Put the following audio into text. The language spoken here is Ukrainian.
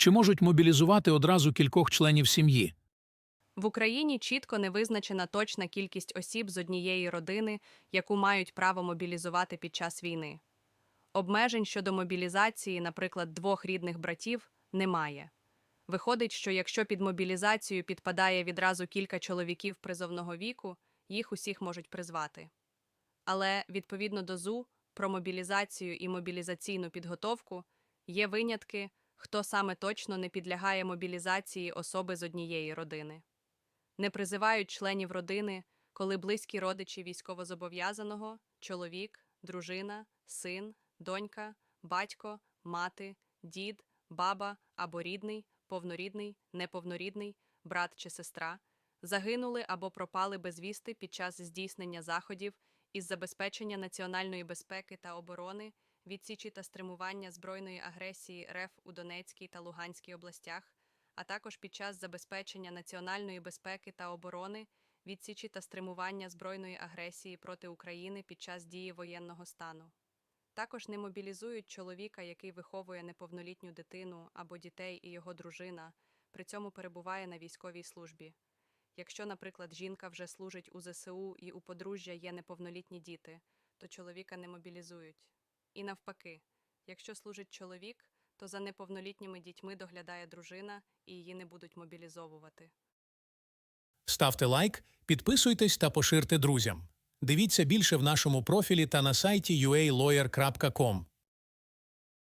Чи можуть мобілізувати одразу кількох членів сім'ї? В Україні чітко не визначена точна кількість осіб з однієї родини, яку мають право мобілізувати під час війни. Обмежень щодо мобілізації, наприклад, двох рідних братів, немає. Виходить, що якщо під мобілізацію підпадає відразу кілька чоловіків призовного віку, їх усіх можуть призвати. Але відповідно до ЗУ про мобілізацію і мобілізаційну підготовку є винятки, хто саме точно не підлягає мобілізації особи з однієї родини. Не призивають членів родини, коли близькі родичі військовозобов'язаного, чоловік, дружина, син, донька, батько, мати, дід, баба або рідний, повнорідний, неповнорідний, брат чи сестра, загинули або пропали безвісти під час здійснення заходів із забезпечення національної безпеки та оборони, відсічі та стримування збройної агресії РФ у Донецькій та Луганській областях, а також під час забезпечення національної безпеки та оборони, відсічі та стримування збройної агресії проти України під час дії воєнного стану. Також не мобілізують чоловіка, який виховує неповнолітню дитину або дітей і його дружина, при цьому перебуває на військовій службі. Якщо, наприклад, жінка вже служить у ЗСУ і у подружжя є неповнолітні діти, то чоловіка не мобілізують. І навпаки, якщо служить чоловік, то за неповнолітніми дітьми доглядає дружина і її не будуть мобілізовувати. Ставте лайк, підписуйтесь та поширте друзям. Дивіться більше в нашому профілі та на сайті ualawyer.com.